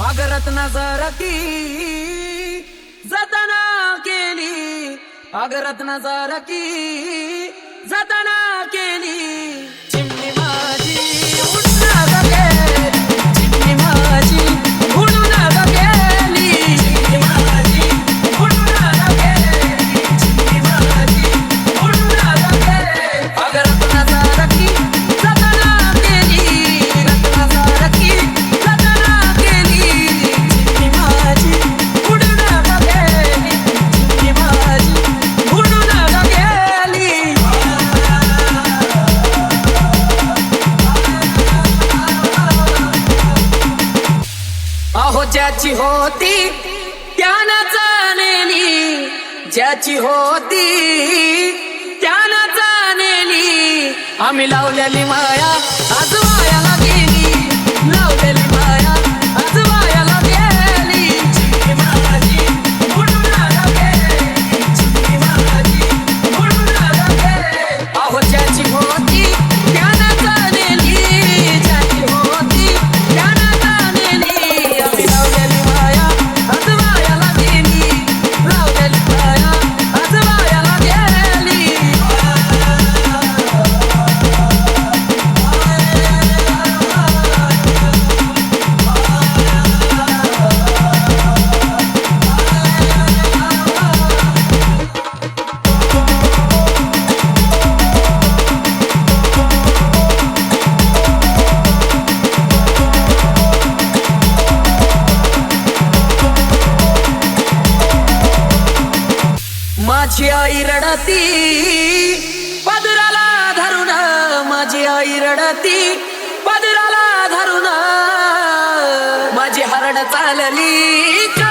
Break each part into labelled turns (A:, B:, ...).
A: पागरत नजरती जतना केली. पागरत नजरती जतना अहो ज्याची होती त्यानं जाणेली ज्याची होती त्यानं जाणेली आम्ही लावलेली माया आज मायाला गेली. माझी आई रडती. पदराला धरून माझी आई रडती. पदराला धरून माझी हरड चालली. का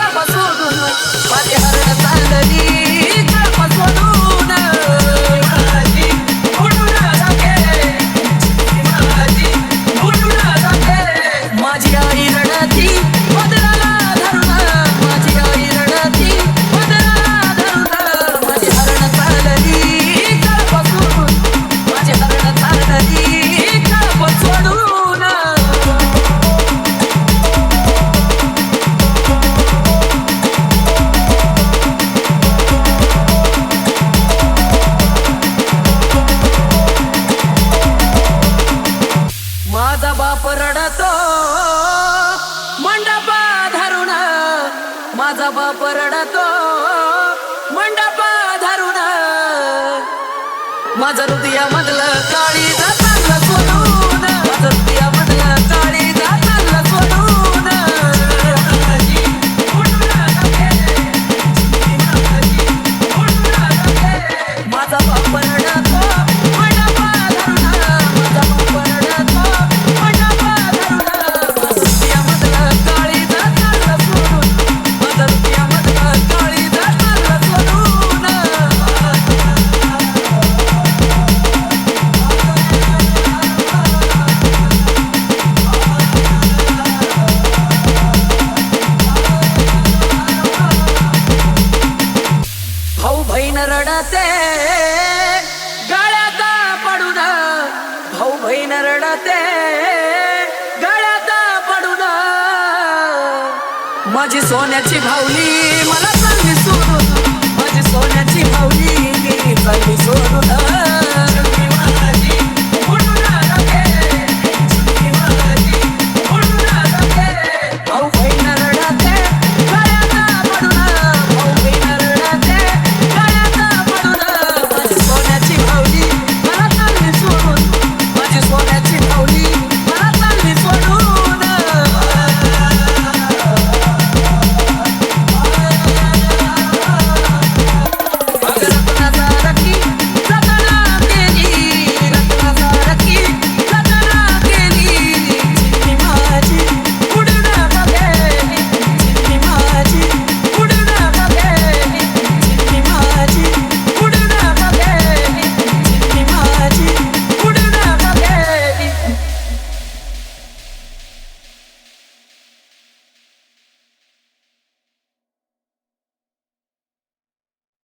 A: मंडप धरुण माझा बाप रडतो. मंडप धरुण माझा हृदया मधलं काळी जाता माझं हृदया माझी सोन्याची भावली मला चांगली सोडून माझी सोन्याची भावली चांगली सोडून